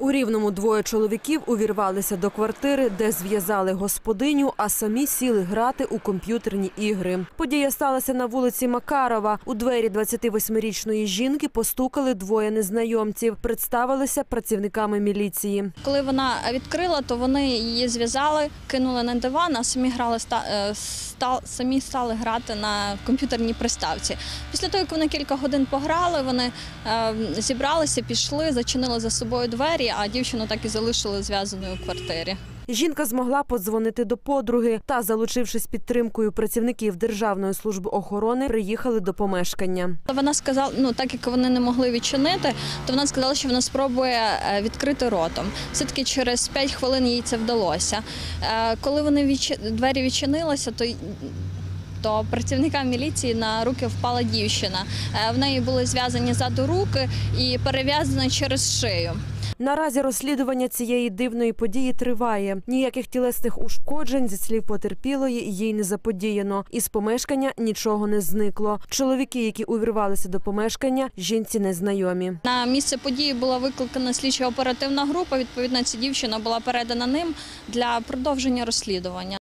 У рівному двоє чоловіків увірвалися до квартири, де зв'язали господиню, а самі сіли грати у комп'ютерні ігри. Подія сталася на вулиці Макарова. У двері 28-річної жінки постукали двоє незнайомців. Представилися працівниками міліції. Коли вона відкрила, то вони її зв'язали, кинули на диван, а самі грали ста- е, самі стали грати на комп'ютерній приставці. Після того, як вони кілька годин пограли, вони е, зібралися, пішли, зачинили за собою двері, а дівчину так і залишили зв'язаною у квартирі. Жінка змогла подзвонити до подруги та, залучившись підтримкою працівників Державної служби охорони, приїхали до помешкання. Вона сказала, ну так як вони не могли відчинити, то вона сказала, що вона спробує е, відкрити ротом. Все-таки через 5 хвилин їй це вдалося. Е, Коли вони двері відчинилися, то й- то працівникам міліції на руки впала дівчина. Е, В неї були зв'язані ззаду руки і перев'язані через шию. Наразі розслідування цієї дивної події триває. Ніяких тілесних ушкоджень зі слів потерпілої їй не заподіяно. Із помешкання нічого не зникло. Чоловіки, які увірвалися до помешкання, жінці незнайомі. На місце події була викликана слідчо оперативна група. Відповідно, ця дівчина була передана ним для продовження розслідування.